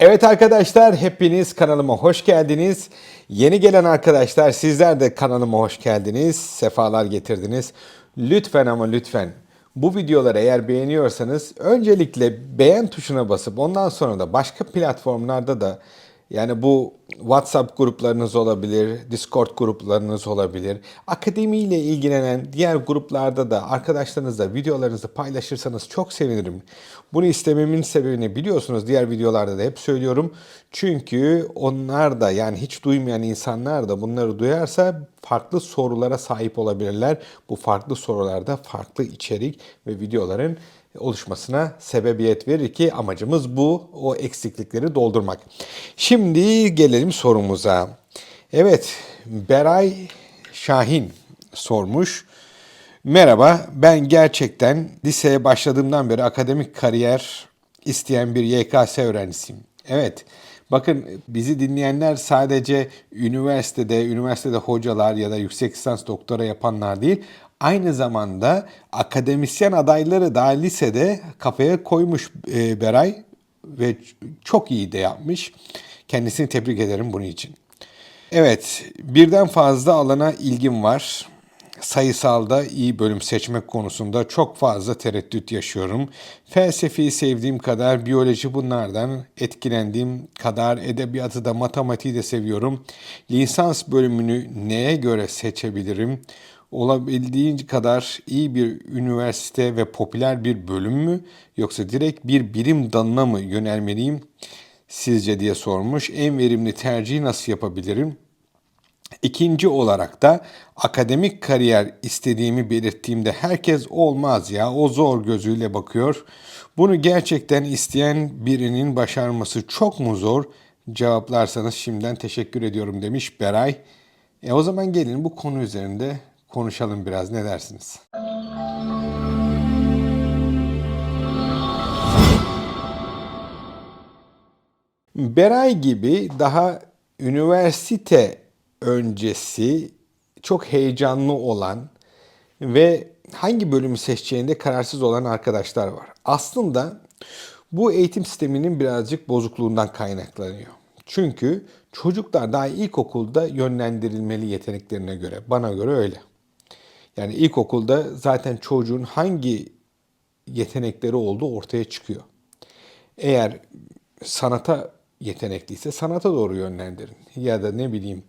Evet arkadaşlar hepiniz kanalıma hoş geldiniz. Yeni gelen arkadaşlar sizler de kanalıma hoş geldiniz. Sefalar getirdiniz. Lütfen ama lütfen bu videoları eğer beğeniyorsanız öncelikle beğen tuşuna basıp ondan sonra da başka platformlarda da yani bu WhatsApp gruplarınız olabilir, Discord gruplarınız olabilir. Akademiyle ilgilenen diğer gruplarda da arkadaşlarınızla videolarınızı paylaşırsanız çok sevinirim. Bunu istememin sebebini biliyorsunuz. Diğer videolarda da hep söylüyorum. Çünkü onlar da yani hiç duymayan insanlar da bunları duyarsa farklı sorulara sahip olabilirler. Bu farklı sorularda farklı içerik ve videoların oluşmasına sebebiyet verir ki amacımız bu. O eksiklikleri doldurmak. Şimdi gelelim sorumuza. Evet, Beray Şahin sormuş. Merhaba, ben gerçekten liseye başladığımdan beri akademik kariyer isteyen bir YKS öğrencisiyim. Evet, bakın bizi dinleyenler sadece üniversitede, üniversitede hocalar ya da yüksek lisans doktora yapanlar değil, aynı zamanda akademisyen adayları daha lisede kafaya koymuş e, Beray ve çok iyi de yapmış. Kendisini tebrik ederim bunun için. Evet, birden fazla alana ilgim var. Sayısalda iyi bölüm seçmek konusunda çok fazla tereddüt yaşıyorum. Felsefeyi sevdiğim kadar biyoloji bunlardan etkilendiğim kadar edebiyatı da matematiği de seviyorum. Lisans bölümünü neye göre seçebilirim? Olabildiğince kadar iyi bir üniversite ve popüler bir bölüm mü yoksa direkt bir bilim dalına mı yönelmeliyim sizce diye sormuş. En verimli tercihi nasıl yapabilirim? İkinci olarak da akademik kariyer istediğimi belirttiğimde herkes olmaz ya o zor gözüyle bakıyor. Bunu gerçekten isteyen birinin başarması çok mu zor? Cevaplarsanız şimdiden teşekkür ediyorum demiş Beray. E o zaman gelin bu konu üzerinde konuşalım biraz ne dersiniz? Beray gibi daha üniversite öncesi çok heyecanlı olan ve hangi bölümü seçeceğinde kararsız olan arkadaşlar var. Aslında bu eğitim sisteminin birazcık bozukluğundan kaynaklanıyor. Çünkü çocuklar daha ilkokulda yönlendirilmeli yeteneklerine göre. Bana göre öyle. Yani ilkokulda zaten çocuğun hangi yetenekleri olduğu ortaya çıkıyor. Eğer sanata yetenekliyse sanata doğru yönlendirin. Ya da ne bileyim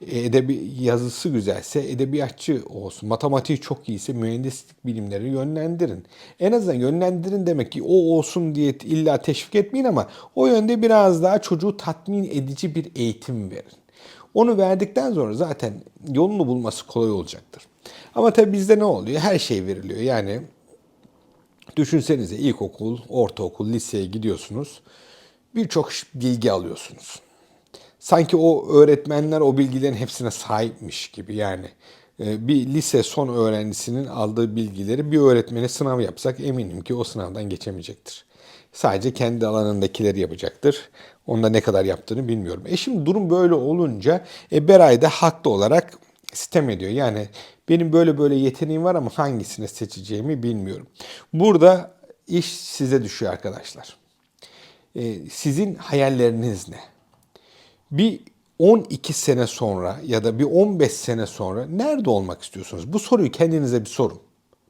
edebi yazısı güzelse edebiyatçı olsun. Matematiği çok iyiyse mühendislik bilimleri yönlendirin. En azından yönlendirin demek ki o olsun diye illa teşvik etmeyin ama o yönde biraz daha çocuğu tatmin edici bir eğitim verin. Onu verdikten sonra zaten yolunu bulması kolay olacaktır. Ama tabii bizde ne oluyor? Her şey veriliyor. Yani düşünsenize ilkokul, ortaokul, liseye gidiyorsunuz. Birçok bilgi alıyorsunuz. Sanki o öğretmenler o bilgilerin hepsine sahipmiş gibi yani. Ee, Bir lise son öğrencisinin aldığı bilgileri bir öğretmene sınav yapsak eminim ki o sınavdan geçemeyecektir. Sadece kendi alanındakileri yapacaktır. Onda ne kadar yaptığını bilmiyorum. E şimdi durum böyle olunca e, Beray da haklı olarak sitem ediyor. Yani benim böyle böyle yeteneğim var ama hangisini seçeceğimi bilmiyorum. Burada iş size düşüyor arkadaşlar. E, sizin hayalleriniz ne? Bir 12 sene sonra ya da bir 15 sene sonra nerede olmak istiyorsunuz? Bu soruyu kendinize bir sorun.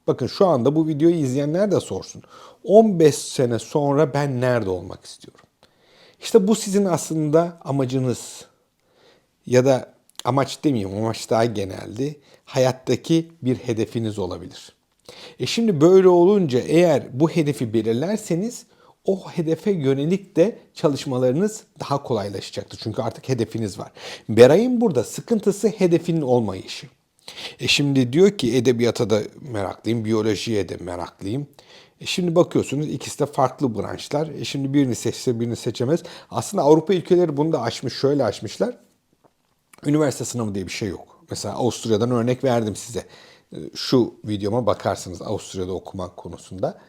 Bakın şu anda bu videoyu izleyenler de sorsun. 15 sene sonra ben nerede olmak istiyorum? İşte bu sizin aslında amacınız ya da amaç demeyeyim amaç daha geneldi. Hayattaki bir hedefiniz olabilir. E şimdi böyle olunca eğer bu hedefi belirlerseniz o hedefe yönelik de çalışmalarınız daha kolaylaşacaktır. Çünkü artık hedefiniz var. Beray'ın burada sıkıntısı hedefinin olmayışı. E şimdi diyor ki edebiyata da meraklıyım, biyolojiye de meraklıyım. E şimdi bakıyorsunuz ikisi de farklı branşlar. E şimdi birini seçse birini seçemez. Aslında Avrupa ülkeleri bunu da aşmış, şöyle aşmışlar. Üniversite sınavı diye bir şey yok. Mesela Avusturya'dan örnek verdim size. E, Şu videoma bakarsınız Avusturya'da okumak konusunda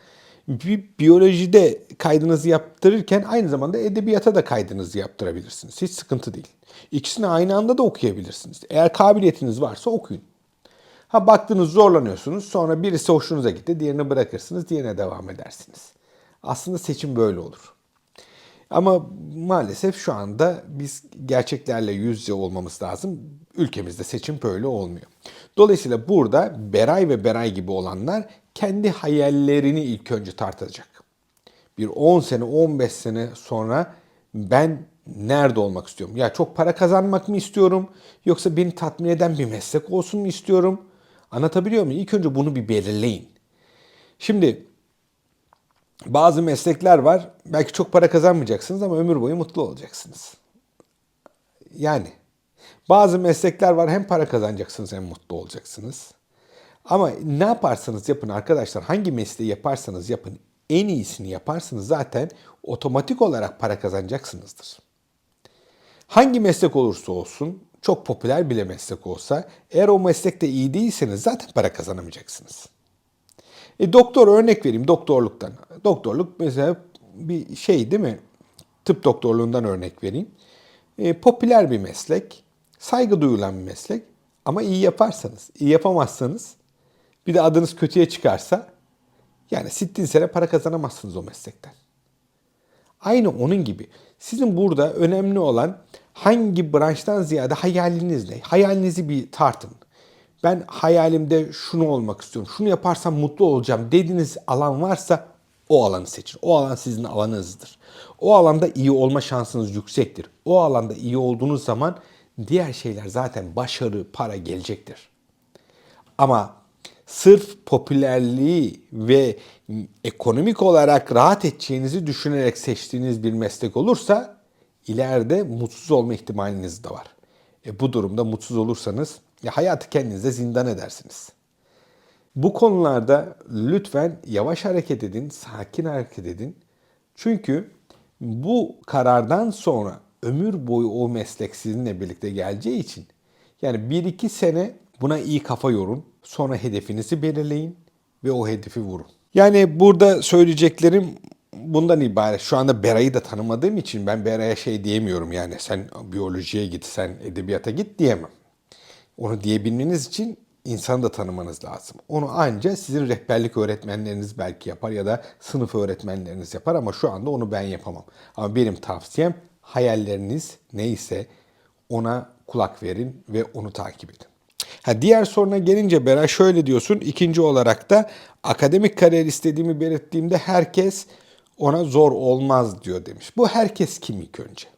bir biyolojide kaydınızı yaptırırken aynı zamanda edebiyata da kaydınızı yaptırabilirsiniz. Hiç sıkıntı değil. İkisini aynı anda da okuyabilirsiniz. Eğer kabiliyetiniz varsa okuyun. Ha baktınız zorlanıyorsunuz sonra birisi hoşunuza gitti diğerini bırakırsınız diğerine devam edersiniz. Aslında seçim böyle olur. Ama maalesef şu anda biz gerçeklerle yüz yüze olmamız lazım. Ülkemizde seçim böyle olmuyor. Dolayısıyla burada Beray ve Beray gibi olanlar kendi hayallerini ilk önce tartacak. Bir 10 sene, 15 sene sonra ben nerede olmak istiyorum? Ya çok para kazanmak mı istiyorum? Yoksa beni tatmin eden bir meslek olsun mu istiyorum? Anlatabiliyor muyum? İlk önce bunu bir belirleyin. Şimdi bazı meslekler var. Belki çok para kazanmayacaksınız ama ömür boyu mutlu olacaksınız. Yani bazı meslekler var hem para kazanacaksınız hem mutlu olacaksınız. Ama ne yaparsanız yapın arkadaşlar hangi mesleği yaparsanız yapın en iyisini yaparsanız zaten otomatik olarak para kazanacaksınızdır. Hangi meslek olursa olsun çok popüler bile meslek olsa eğer o meslekte iyi değilseniz zaten para kazanamayacaksınız. E, doktor örnek vereyim doktorluktan. Doktorluk mesela bir şey değil mi? Tıp doktorluğundan örnek vereyim. E, popüler bir meslek, saygı duyulan bir meslek ama iyi yaparsanız, iyi yapamazsanız bir de adınız kötüye çıkarsa yani sittin sene para kazanamazsınız o meslekten. Aynı onun gibi. Sizin burada önemli olan hangi branştan ziyade hayaliniz? Hayalinizi bir tartın. Ben hayalimde şunu olmak istiyorum, şunu yaparsam mutlu olacağım dediğiniz alan varsa o alanı seçin. O alan sizin alanınızdır. O alanda iyi olma şansınız yüksektir. O alanda iyi olduğunuz zaman diğer şeyler zaten başarı, para gelecektir. Ama sırf popülerliği ve ekonomik olarak rahat edeceğinizi düşünerek seçtiğiniz bir meslek olursa ileride mutsuz olma ihtimaliniz de var. E bu durumda mutsuz olursanız ya hayatı kendinize zindan edersiniz. Bu konularda lütfen yavaş hareket edin, sakin hareket edin. Çünkü bu karardan sonra ömür boyu o meslek sizinle birlikte geleceği için yani bir iki sene buna iyi kafa yorun. Sonra hedefinizi belirleyin ve o hedefi vurun. Yani burada söyleyeceklerim bundan ibaret. Şu anda Bera'yı da tanımadığım için ben Bera'ya şey diyemiyorum yani sen biyolojiye git, sen edebiyata git diyemem. Onu diyebilmeniz için insanı da tanımanız lazım. Onu ancak sizin rehberlik öğretmenleriniz belki yapar ya da sınıf öğretmenleriniz yapar ama şu anda onu ben yapamam. Ama benim tavsiyem hayalleriniz neyse ona kulak verin ve onu takip edin. Ha, diğer soruna gelince Beray şöyle diyorsun. İkinci olarak da akademik kariyer istediğimi belirttiğimde herkes ona zor olmaz diyor demiş. Bu herkes kim ilk önce?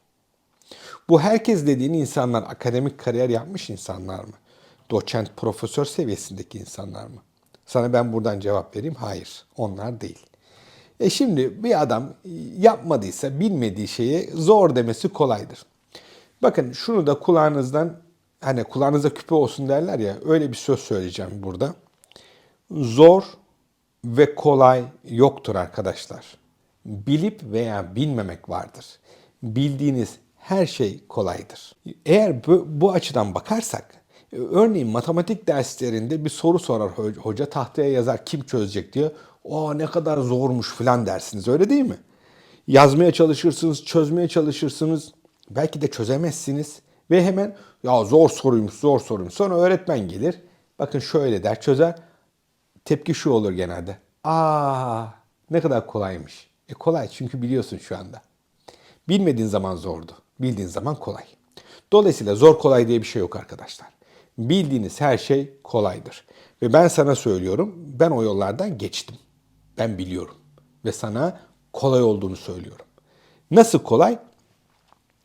Bu herkes dediğin insanlar akademik kariyer yapmış insanlar mı? Doçent, profesör seviyesindeki insanlar mı? Sana ben buradan cevap vereyim. Hayır, onlar değil. E şimdi bir adam yapmadıysa bilmediği şeye zor demesi kolaydır. Bakın şunu da kulağınızdan hani kulağınıza küpe olsun derler ya öyle bir söz söyleyeceğim burada. Zor ve kolay yoktur arkadaşlar. Bilip veya bilmemek vardır. Bildiğiniz her şey kolaydır. Eğer bu, bu açıdan bakarsak, örneğin matematik derslerinde bir soru sorar hoca tahtaya yazar kim çözecek diye. O ne kadar zormuş falan dersiniz öyle değil mi? Yazmaya çalışırsınız, çözmeye çalışırsınız. Belki de çözemezsiniz. Ve hemen ya zor soruymuş, zor soruymuş. Sonra öğretmen gelir. Bakın şöyle der, çözer. Tepki şu olur genelde. Aa ne kadar kolaymış. E kolay çünkü biliyorsun şu anda. Bilmediğin zaman zordu. Bildiğin zaman kolay. Dolayısıyla zor kolay diye bir şey yok arkadaşlar. Bildiğiniz her şey kolaydır. Ve ben sana söylüyorum, ben o yollardan geçtim. Ben biliyorum. Ve sana kolay olduğunu söylüyorum. Nasıl kolay?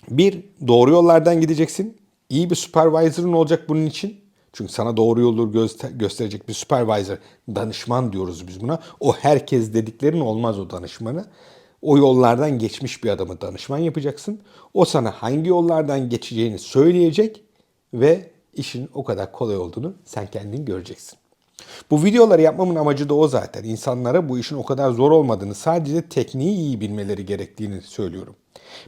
Bir, doğru yollardan gideceksin. İyi bir supervisor'ın olacak bunun için. Çünkü sana doğru yolu göster- gösterecek bir supervisor, danışman diyoruz biz buna. O herkes dediklerin olmaz o danışmanı. O yollardan geçmiş bir adamı danışman yapacaksın. O sana hangi yollardan geçeceğini söyleyecek ve işin o kadar kolay olduğunu sen kendin göreceksin. Bu videoları yapmamın amacı da o zaten. İnsanlara bu işin o kadar zor olmadığını, sadece tekniği iyi bilmeleri gerektiğini söylüyorum.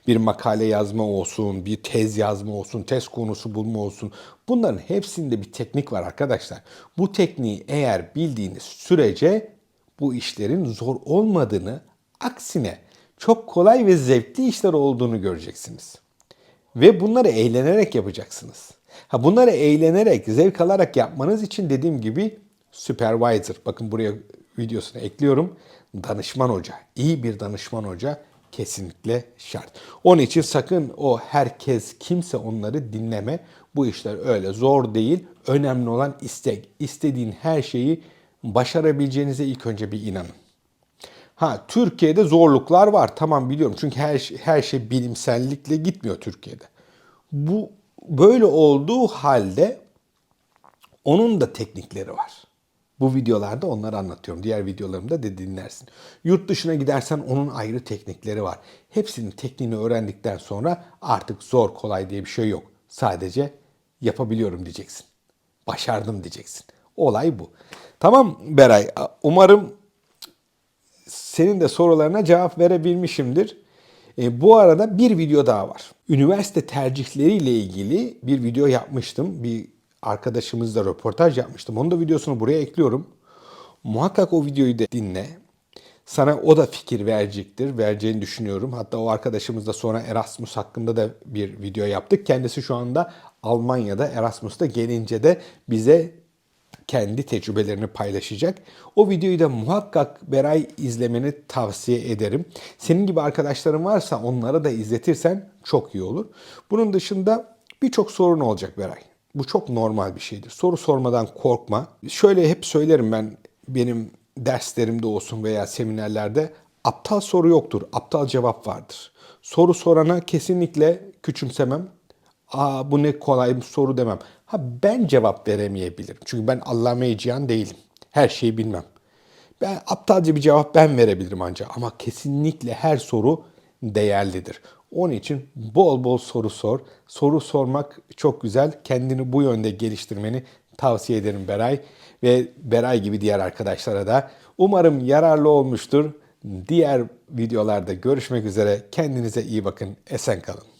Bir makale yazma olsun, bir tez yazma olsun, tez konusu bulma olsun. Bunların hepsinde bir teknik var arkadaşlar. Bu tekniği eğer bildiğiniz sürece bu işlerin zor olmadığını, aksine çok kolay ve zevkli işler olduğunu göreceksiniz. Ve bunları eğlenerek yapacaksınız. Ha bunları eğlenerek, zevk alarak yapmanız için dediğim gibi supervisor. Bakın buraya videosunu ekliyorum. Danışman hoca, iyi bir danışman hoca kesinlikle şart. Onun için sakın o herkes kimse onları dinleme. Bu işler öyle zor değil. Önemli olan istek. İstediğin her şeyi başarabileceğinize ilk önce bir inanın. Ha Türkiye'de zorluklar var. Tamam biliyorum. Çünkü her şey, her şey bilimsellikle gitmiyor Türkiye'de. Bu böyle olduğu halde onun da teknikleri var. Bu videolarda onları anlatıyorum. Diğer videolarımda da dinlersin. Yurt dışına gidersen onun ayrı teknikleri var. Hepsinin tekniğini öğrendikten sonra artık zor kolay diye bir şey yok. Sadece yapabiliyorum diyeceksin. Başardım diyeceksin. Olay bu. Tamam Beray. Umarım senin de sorularına cevap verebilmişimdir. E, bu arada bir video daha var. Üniversite tercihleriyle ilgili bir video yapmıştım. Bir arkadaşımızla röportaj yapmıştım. Onun da videosunu buraya ekliyorum. Muhakkak o videoyu da dinle. Sana o da fikir verecektir. Vereceğini düşünüyorum. Hatta o arkadaşımız da sonra Erasmus hakkında da bir video yaptık. Kendisi şu anda Almanya'da Erasmus'ta gelince de bize kendi tecrübelerini paylaşacak. O videoyu da muhakkak Beray izlemeni tavsiye ederim. Senin gibi arkadaşların varsa onlara da izletirsen çok iyi olur. Bunun dışında birçok sorun olacak Beray. Bu çok normal bir şeydir. Soru sormadan korkma. Şöyle hep söylerim ben benim derslerimde olsun veya seminerlerde aptal soru yoktur. Aptal cevap vardır. Soru sorana kesinlikle küçümsemem. Aa bu ne kolay bir soru demem. Ha ben cevap veremeyebilirim. Çünkü ben allame cihan değilim. Her şeyi bilmem. Ben aptalca bir cevap ben verebilirim ancak ama kesinlikle her soru değerlidir. Onun için bol bol soru sor. Soru sormak çok güzel. Kendini bu yönde geliştirmeni tavsiye ederim Beray ve Beray gibi diğer arkadaşlara da. Umarım yararlı olmuştur. Diğer videolarda görüşmek üzere. Kendinize iyi bakın. Esen kalın.